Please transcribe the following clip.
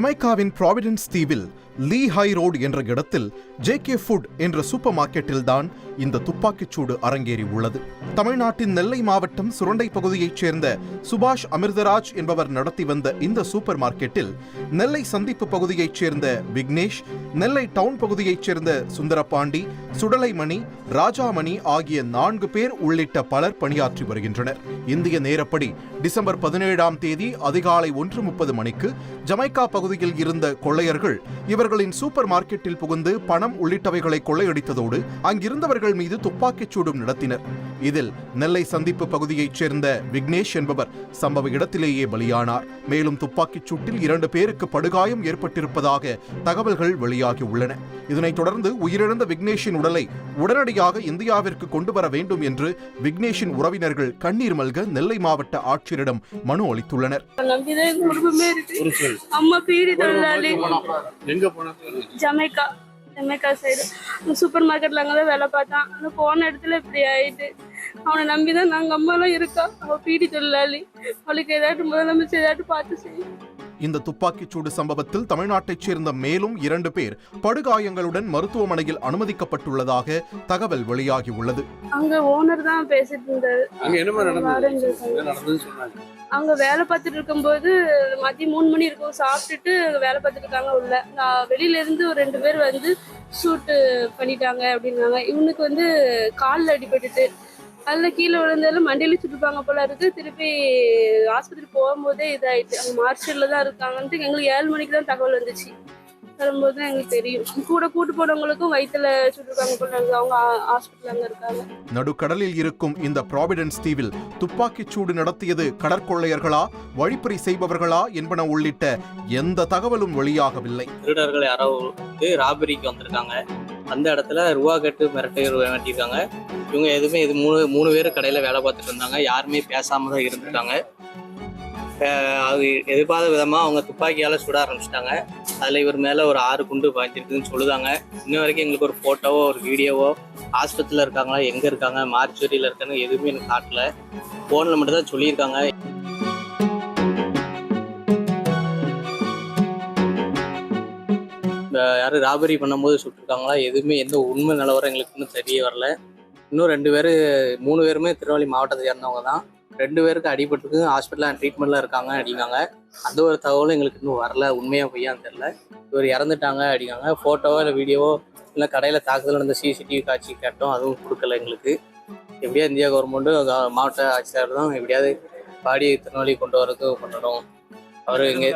ஜமைக்காவின் providence தீவில் லீ high road என்ற இடத்தில் ஜே கே ஃபுட் என்ற சூப்பர் மார்க்கெட்டில் தான் இந்த துப்பாக்கிச்சூடு அரங்கேறி உள்ளது. தமிழ்நாட்டின் நெல்லை மாவட்டம் சுரண்டை பகுதியைச் சேர்ந்த சுபாஷ் அமிர்தராஜ் என்பவர் நடத்தி வந்த இந்த சூப்பர் மார்க்கெட்டில் நெல்லை சந்திப்பு பகுதியைச் சேர்ந்த விக்னேஷ் நெல்லை டவுன் பகுதியைச் சேர்ந்த சுந்தரபாண்டி சுடலைமணி ராஜாமணி ஆகிய நான்கு பேர் உள்ளிட்ட பலர் பணியாற்றி வருகின்றனர். இந்திய நேரப்படி டிசம்பர் பதினேழாம் தேதி அதிகாலை ஒன்று முப்பது மணிக்கு ஜமைக்கா பகுதியில் இருந்த கொள்ளையர்கள் இவர்களின் சூப்பர் மார்க்கெட்டில் புகுந்து பணம் உள்ளிட்டவைகளை கொள்ளையடித்ததோடு அங்கிருந்தவர்கள் மீது துப்பாக்கிச் சூடும் நடத்தினர் இதில் நெல்லை சந்திப்பு பகுதியைச் சேர்ந்த விக்னேஷ் என்பவர் சம்பவ இடத்திலேயே பலியானார் மேலும் துப்பாக்கிச் சூட்டில் இரண்டு பேருக்கு படுகாயம் ஏற்பட்டிருப்பதாக தகவல்கள் வெளியாகி உள்ளன இதனைத் தொடர்ந்து உயிரிழந்த விக்னேஷின் உடலை உடனடியாக இந்தியாவிற்கு கொண்டு வர வேண்டும் என்று விக்னேஷின் உறவினர்கள் கண்ணீர் மல்க நெல்லை மாவட்ட ஆட்சியரிடம் மனு அளித்துள்ளனர் அம்மா பீடி தொழிலாளி எங்க போனா ஜமைக்கா ஜமைக்கா சைடு சூப்பர் மார்க்கெட்ல அங்கதான் வேலை பார்த்தான் ஆனா போன இடத்துல இப்படி ஆயிட்டு. அவனை நம்பிதான் நாங்க அம்மா எல்லாம் இருக்கா அவ பீடி தொழிலாளி. அவளுக்கு ஏதாட்டும் முதலமைச்சர் ஏதாட்டும் பார்த்து செய்யும். இந்த துப்பாக்கிச்சூடு சம்பவத்தில் தமிழ்நாட்டைச் சேர்ந்த மேலும் இரண்டு பேர் படுகாயங்களுடன் மருத்துவமனையில் அனுமதிக்கப்பட்டுள்ளதாக தகவல் வெளியாகியுள்ளது. அங்க ஓனர் தான் பேசிட்டு இருந்தாரு. அங்க வேலை பார்த்துட்டு இருக்கும்போது மதியம் மூணு மணி இருக்கும். சாப்பிட்டுட்டு வேலை பார்த்துட்டு இருக்காங்க உள்ள. நான் வெளியில இருந்து ஒரு ரெண்டு பேர் வந்து ஷூட்டு பண்ணிட்டாங்க அப்படின்னாங்க. இவனுக்கு வந்து காலில் அடிபட்டுட்டு அதில் கீழே விழுந்தாலும் மண்டையில சுட்டுப்பாங்க போல இருக்கு. திருப்பி ஆஸ்பத்திரி போகும்போதே இதாயிட்டு அங்கே மார்ஷல்ல தான் இருக்காங்கன்ட்டு எங்களுக்கு ஏழு மணிக்கு தான் தகவல் வந்துச்சு. வரும்போது தான் எங்களுக்கு தெரியும். கூட கூட்டு போனவங்களுக்கும் வயிற்றுல சுட்டுருக்காங்க போல இருக்கு. அவங்க ஹாஸ்பிட்டல் அங்கே இருக்காங்க. நடுக்கடலில் இருக்கும் இந்த ப்ராவிடன்ஸ் தீவில் துப்பாக்கிச்சூடு நடத்தியது கடற்கொள்ளையர்களா வழிப்பறி செய்பவர்களா என்பன உள்ளிட்ட எந்த தகவலும் வெளியாகவில்லை. திருடர்கள் யாரோ வந்து ராபரிக்கு வந்திருக்காங்க. அந்த இடத்துல ரூபா கட்டு மிரட்டி மாட்டியிருக்காங்க இவங்க எதுவுமே இது மூணு மூணு பேர் கடையில் வேலை பார்த்துட்டு இருந்தாங்க. யாருமே பேசாமல் தான் இருந்திருக்காங்க அது எதிர்பார்த்த விதமாக அவங்க துப்பாக்கியால் சுட ஆரம்பிச்சிட்டாங்க. அதில் இவர் மேலே ஒரு ஆறு குண்டு பாய்ச்சிருக்குதுன்னு சொல்லுதாங்க. இன்ன வரைக்கும் எங்களுக்கு ஒரு ஃபோட்டோவோ ஒரு வீடியோவோ ஆஸ்பத்திரியில் இருக்காங்களா எங்கே இருக்காங்க மார்ச்சுரியில் இருக்காங்க எதுவுமே எனக்கு காட்டல. ஃபோனில் மட்டும் தான் சொல்லியிருக்காங்க. யாரும் ராபரி பண்ணும்போது சுட்டுருக்காங்களா? எதுவுமே எந்த உண்மை நிலவரம் எங்களுக்கு இன்னும் தெரிய வரல. இன்னும் ரெண்டு பேர் மூணு பேருமே திருநெல்வேலி மாவட்டத்தை சேர்ந்தவங்க தான். ரெண்டு பேருக்கு அடிபட்டுருக்கு. ஹாஸ்பிட்டலில் ட்ரீட்மெண்ட்டில் இருக்காங்க அப்படிங்காங்க அந்த ஒரு தகவலும் எங்களுக்கு இன்னும் வரல. உண்மையாக பொய்யான்னு தெரில இவர் இறந்துட்டாங்க அப்படிங்காங்க ஃபோட்டோவோ இல்லை வீடியோவோ இல்லை கடையில் தாக்குதல் நடந்த சிசிடிவி காட்சி கேட்டோம். அதுவும் கொடுக்கல எங்களுக்கு. எப்படியா இந்தியா கவர்மெண்ட்டும் மாவட்ட ஆட்சியாளர் தான் எப்படியாவது பாடி திருநெல்வேலி கொண்டு வரதுக்கு பண்ணணும் அவர் இங்கே